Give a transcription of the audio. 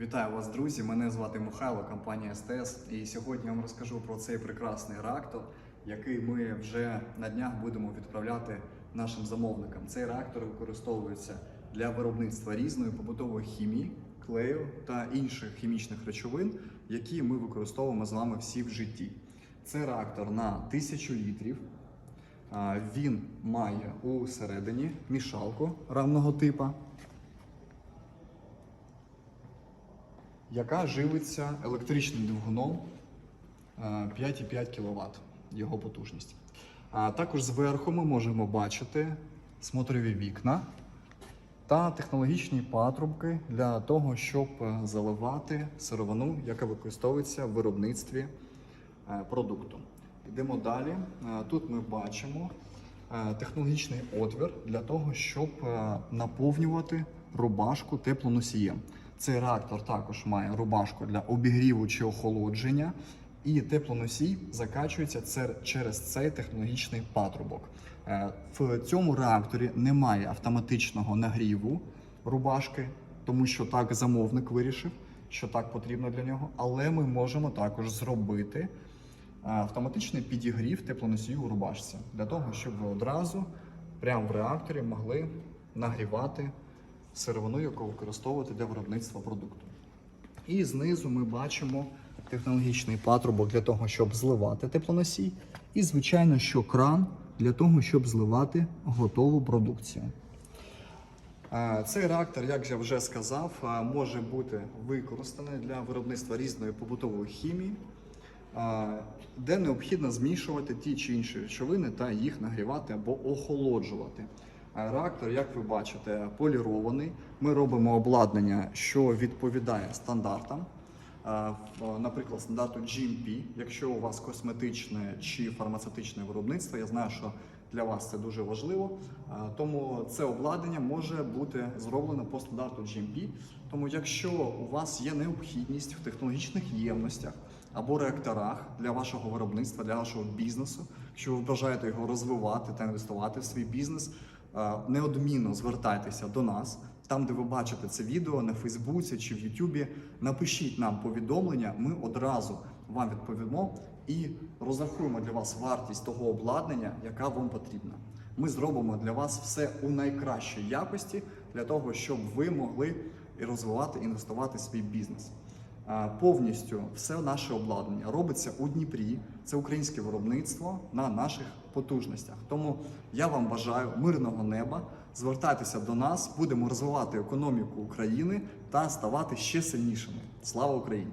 Вітаю вас, друзі! Мене звати Михайло, компанія СТС. І сьогодні я вам розкажу про цей прекрасний реактор, який ми вже на днях будемо відправляти нашим замовникам. Цей реактор використовується для виробництва різної побутової хімії, клею та інших хімічних речовин, які ми використовуємо з вами всі в житті. Це реактор на 1000 літрів. Він має у середині мішалку равного типу. Яка живиться електричним двигуном е, 5,5 кВт його потужність. А також зверху ми можемо бачити смотрові вікна та технологічні патрубки для того, щоб е, заливати сировину, яка використовується в виробництві е, продукту. Йдемо далі. Е, Тут ми бачимо е, технологічний отвір для того, щоб е, наповнювати рубашку теплоносієм. Цей реактор також має рубашку для обігріву чи охолодження, і теплоносій закачується через цей технологічний патрубок. Е, В цьому реакторі немає автоматичного нагріву рубашки, тому що так замовник вирішив, що так потрібно для нього. Але ми можемо також зробити е, автоматичний підігрів теплоносію у рубашці для того, щоб ви одразу прямо в реакторі могли нагрівати сировину, яку використовувати для виробництва продукту. І знизу ми бачимо технологічний патрубок для того, щоб зливати теплоносій, і, звичайно, що кран для того, щоб зливати готову продукцію. Е, Цей реактор, як я вже сказав, е, може бути використаний для виробництва різної побутової хімії, е, де необхідно змішувати ті чи інші речовини та їх нагрівати або охолоджувати. Е, Реактор, як ви бачите, полірований. Ми робимо обладнання, що відповідає стандартам. Е, Наприклад, стандарту GMP, якщо у вас косметичне чи фармацевтичне виробництво, я знаю, що для вас це дуже важливо. Е, Тому це обладнання може бути зроблено по стандарту GMP. Тому, якщо у вас є необхідність в технологічних ємностях або реакторах для вашого виробництва, для вашого бізнесу, якщо ви бажаєте його розвивати та інвестувати в свій бізнес, неодмінно звертайтеся до нас. Там, де ви бачите це відео на Фейсбуці чи в Ютубі, напишіть нам повідомлення, ми одразу вам відповімо і розрахуємо для вас вартість того обладнання, яка вам потрібна. Ми зробимо для вас все у найкращій якості для того, щоб ви могли розвивати, інвестувати свій бізнес. Повністю все наше обладнання робиться у Дніпрі. Це українське виробництво на наших потужностях. Тому я вам бажаю мирного неба. Звертайтеся до нас, будемо розвивати економіку України та ставати ще сильнішими. Слава Україні!